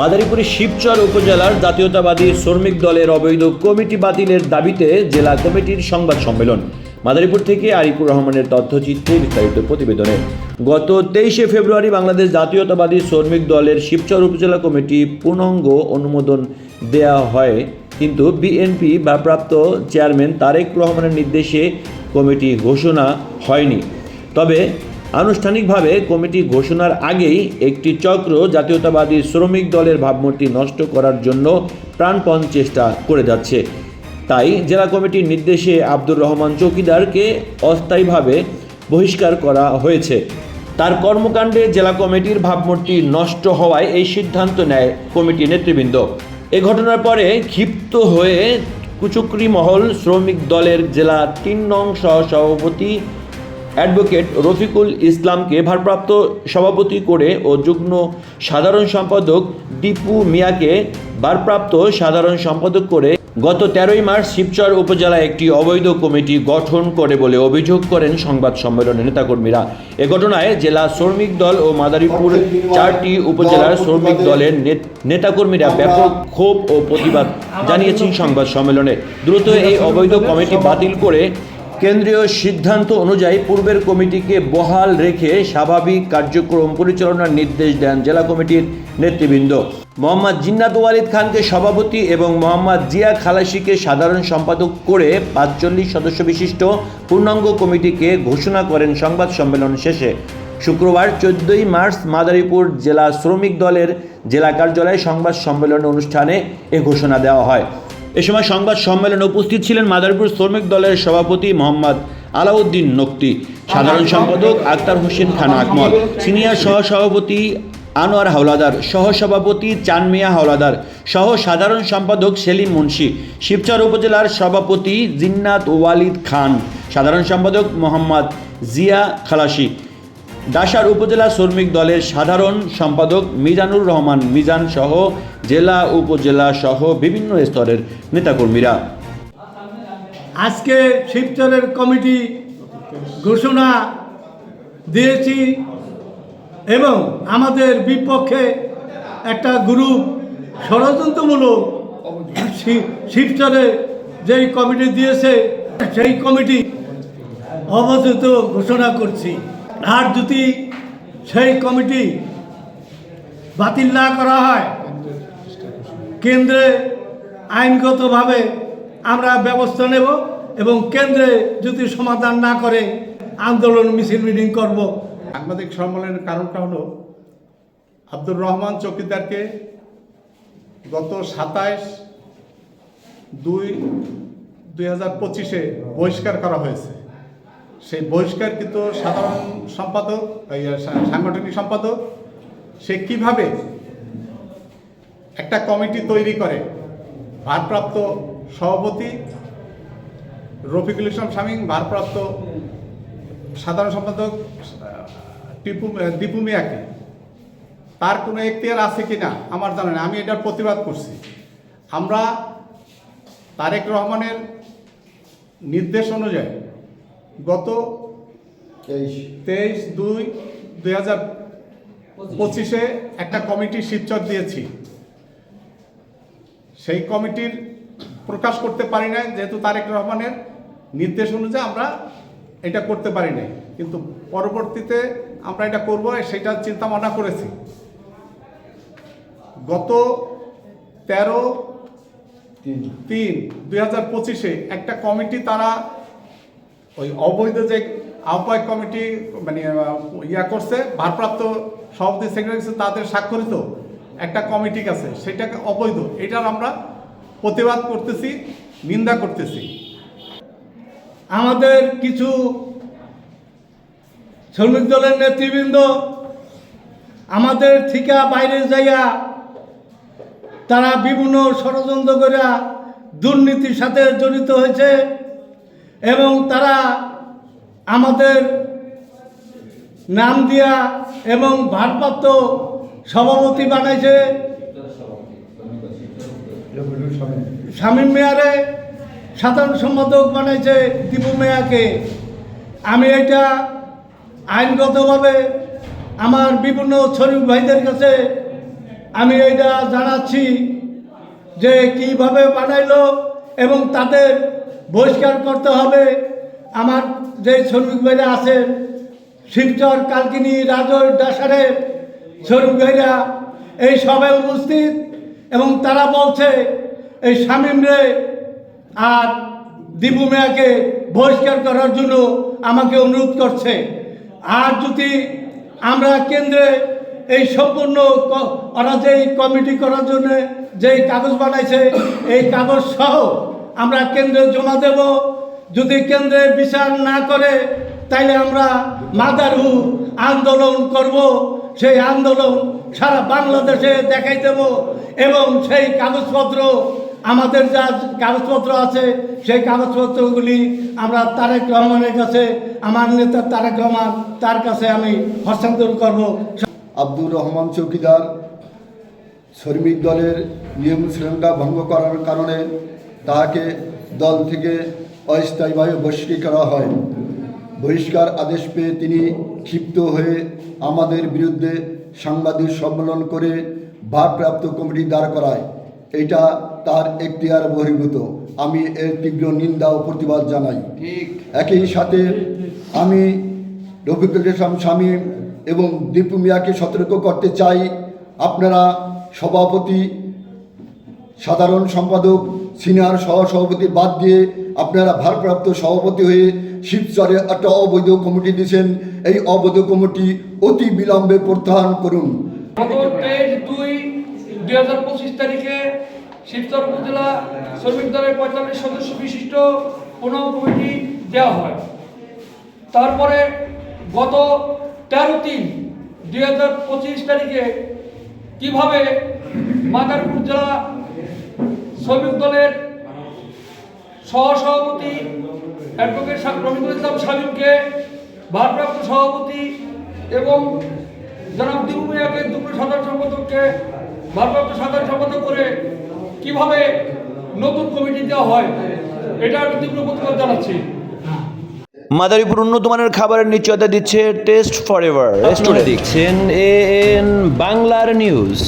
মাদারীপুরের শিবচর উপজেলার জাতীয়তাবাদী শ্রমিক দলের অবৈধ কমিটি বাতিলের দাবিতে জেলা কমিটির সংবাদ সম্মেলন। মাদারীপুর থেকে আরিফুর রহমানের তথ্যচিত্রে বিস্তারিত প্রতিবেদনে। গত তেইশে ফেব্রুয়ারি বাংলাদেশ জাতীয়তাবাদী শ্রমিক দলের শিবচর উপজেলা কমিটি পূর্ণাঙ্গ অনুমোদন দেয়া হয়, কিন্তু বিএনপি ভারপ্রাপ্ত চেয়ারম্যান তারেক রহমানের নির্দেশে কমিটি ঘোষণা হয়নি। তবে আনুষ্ঠানিকভাবে কমিটি ঘোষণার আগেই একটি চক্র জাতীয়তাবাদী শ্রমিক দলের ভাবমূর্তি নষ্ট করার জন্য প্রাণপণ চেষ্টা করে যাচ্ছে। তাই জেলা কমিটির নির্দেশে আব্দুর রহমান চৌকিদারকে অস্থায়ীভাবে বহিষ্কার করা হয়েছে। তার কর্মকাণ্ডে জেলা কমিটির ভাবমূর্তি নষ্ট হওয়ায় এই সিদ্ধান্ত নেয় কমিটি নেতৃবৃন্দ। এ ঘটনার পরে ক্ষিপ্ত হয়ে কুচুকরি মহল শ্রমিক দলের জেলা তিন নং সহ সভাপতি অ্যাডভোকেট রফিকুল ইসলামকে ভারপ্রাপ্ত সভাপতি করে ও যুগ্ম সাধারণ সম্পাদক দীপু মিয়াকে ভারপ্রাপ্ত সাধারণ সম্পাদক করে গত তেরোই মার্চ শিবচর উপজেলায় একটি অবৈধ কমিটি গঠন করে বলে অভিযোগ করেন সংবাদ সম্মেলনে নেতাকর্মীরা। এ ঘটনায় জেলা শ্রমিক দল ও মাদারীপুর চারটি উপজেলার শ্রমিক দলের নেত- নেতাকর্মীরা ব্যাপক ক্ষোভ ও প্রতিবাদ জানিয়েছেন সংবাদ সম্মেলনে। দ্রুত এই অবৈধ কমিটি বাতিল করে কেন্দ্রীয় সিদ্ধান্ত অনুযায়ী পূর্বের কমিটিকে বহাল রেখে স্বাভাবিক কার্যক্রম পরিচালনার নির্দেশ দেন জেলা কমিটির নেতৃবৃন্দ। মোহাম্মদ জিন্নাত ওয়ালিদ খানকে সভাপতি এবং মোহাম্মদ জিয়া খালাসিকে সাধারণ সম্পাদক করে পাঁচচল্লিশ সদস্য বিশিষ্ট পূর্ণাঙ্গ কমিটিকে ঘোষণা করেন সংবাদ সম্মেলন শেষে। শুক্রবার চোদ্দই মার্চ মাদারীপুর জেলা শ্রমিক দলের জেলা কার্যালয়ে সংবাদ সম্মেলন অনুষ্ঠানে এ ঘোষণা দেওয়া হয়। এ সময় সংবাদ সম্মেলনে উপস্থিত ছিলেন মাদারীপুর শ্রমিক দলের সভাপতি মোহাম্মদ আলাউদ্দিন নকতি, সাধারণ সম্পাদক আক্তার হোসেন খান আকমল, সিনিয়র সহসভাপতি আনোয়ার হাওলাদার, সহসভাপতি চানমিয়া হাওলাদার সহ সাধারণ সম্পাদক সেলিম মুন্সি, শিবচর উপজেলার সভাপতি জিন্নাত ওয়ালিদ খান, সাধারণ সম্পাদক মোহাম্মদ জিয়া খালাসি ডাসার উপজেলা শ্রমিক দলের সাধারণ সম্পাদক মিজানুর রহমান মিজান সহ জেলা উপজেলা সহ বিভিন্ন স্তরের নেতাকর্মীরা। আজকে শিবচরের কমিটি ঘোষণা দিয়েছি এবং আমাদের বিপক্ষে একটা গ্রুপ ষড়যন্ত্রমূলক শিবচরে যেই কমিটি দিয়েছে, সেই কমিটি অবচিত ঘোষণা করছি। যদি সেই কমিটি বাতিল না করা হয়। কেন্দ্রে আইনগতভাবে আমরা ব্যবস্থা নেব এবং কেন্দ্রে যদি সমাধান না করে আন্দোলন, মিছিল, মিটিং করব। সাংবাদিক সম্মেলনের কারণটা হলো, আব্দুর রহমান চৌকিদারকে গত সাতাইশ দুই দুই হাজার পঁচিশে বহিষ্কার করা হয়েছে। সেই বহিষ্কারকৃত সাধারণ সম্পাদক সাংগঠনিক সম্পাদক, সে কীভাবে একটা কমিটি তৈরি করে? ভারপ্রাপ্ত সভাপতি রফিকুল ইসলাম শামীম, ভারপ্রাপ্ত সাধারণ সম্পাদক টিপু দীপু মিয়াকে। তার কোনো এখতিয়ার আছে কি না আমার জানা নেই। আমি এটার প্রতিবাদ করছি। আমরা তারেক রহমানের নির্দেশ অনুযায়ী গত তেইশ। দুই দুই হাজার পঁচিশে। একটা কমিটি শিবচর দিয়েছি। সেই কমিটির প্রকাশ করতে পারি নাই যেহেতু তারেক রহমানের নির্দেশ অনুযায়ী আমরা এটা করতে পারি নাই। কিন্তু পরবর্তীতে আমরা এটা করব সেটা চিন্তা ভাবনা করেছি। গত তেরো তিন। দুই হাজার পঁচিশে একটা কমিটি তারা ওই অবৈধ যে আহ্বায়ক কমিটি মানে ইয়া করছে, ভারপ্রাপ্ত সভাপতি সেক্রেটারি তাদের স্বাক্ষরিত একটা কমিটি আছে, সেটাকে অবৈধ। এটার আমরা প্রতিবাদ করতেছি, নিন্দা করতেছি। আমাদের কিছু শ্রমিক দলের নেতৃবৃন্দ আমাদের থেকে বাইরে যাইয়া তারা বিভিন্ন ষড়যন্ত্র করে দুর্নীতির সাথে জড়িত হয়েছে। এবং তারা আমাদের নাম দিয়া এবং ভারপ্রাপ্ত সভাপতি বানাইছে শামীম মেয়ারে সাধারণ সম্পাদক বানাইছে দীপু মেয়াকে। আমি এটা আইনগতভাবে আমার বিভিন্ন শ্রমিক ভাইদের কাছে আমি এইটা জানাচ্ছি যে কীভাবে বানাইলো এবং তাদের বহিষ্কার করতে হবে। আমার যে শ্রমিক ভাইরা আছেন শিবচর কালকিনি, রাজর ডাসারের শ্রমিক ভাইরা, এই সবে উপস্থিত এবং তারা বলছে, এই শামীম রে আর দীপু মেয়াকে বহিষ্কার করার জন্য আমাকে অনুরোধ করছে। আর যদি আমরা কেন্দ্রে এই সম্পূর্ণ ওরা যেই কমিটি করার জন্য যেই কাগজ বানাইছে, এই কাগজ সহ আমরা কেন্দ্রে জমা দেব। যদি কেন্দ্রে বিচার না করে, তাইলে আমরা মাদারহু আন্দোলন করব। সেই আন্দোলন সারা বাংলাদেশে দেখাই দেব এবং সেই কাগজপত্র, আমাদের যা কাগজপত্র আছে, সেই কাগজপত্রগুলি আমরা তারেক রহমানের কাছে, আমার নেতা তারেক রহমান তার কাছে আমি হস্তান্তর করব। আব্দুর রহমান চৌকিদার শ্রমিক দলের নিয়ম শৃঙ্খলা ভঙ্গ করার কারণে তাহাকে দল থেকে অস্থায়ীভাবে বহিষ্কার করা হয়। বহিষ্কার আদেশ পেয়ে তিনি ক্ষিপ্ত হয়ে আমাদের বিরুদ্ধে সাংবাদিক সম্মেলন করে ভারপ্রাপ্ত কমিটি দাঁড় করায়। এটা তার এখতিয়ার বহির্ভূত। আমি এর তীব্র নিন্দা ও প্রতিবাদ জানাই। একই সাথে আমি রফিকুল ইসলাম স্বামী এবং দীপু মিয়াকে সতর্ক করতে চাই। আপনারা সভাপতি সাধারণ সম্পাদক সিনিয়র সহ সভাপতি বাদ দিয়ে আপনারা ভারপ্রাপ্ত সভাপতি হয়ে শিবচরে একটা অবৈধ কমিটি দিয়েছেন। এই অবৈধ কমিটি অতি বিলম্বে প্রত্যাহার করুন। দুই হাজার পঁচিশ তারিখে শিবচর উপজেলা শ্রমিক দলের পঁয়তাল্লিশ সদস্য বিশিষ্ট পুনঃ কমিটি দেওয়া হয়। তারপরে গত তেরো তিন দুই হাজার পঁচিশ তারিখে কীভাবে মাদারপুর জেলা শ্রমিক দলের সহসভাপতি অ্যাডভোকেট রফিকুল ইসলাম শামীমকে ভারপ্রাপ্ত সভাপতি এবং জনাব দিবু মিয়াকে দুপুর সাধারণ সম্পাদককে ভারপ্রাপ্ত সাধারণ সম্পাদক করে কীভাবে নতুন কমিটি দেওয়া হয় এটা আমি তীব্র প্রতিবাদ জানাচ্ছি। মাদারীপুর উন্নত মানের খাবারের নিশ্চয়তা দিচ্ছে টেস্ট ফর এভার রেস্টুরেন্ট। দেখছেন এ এন বাংলার নিউজ।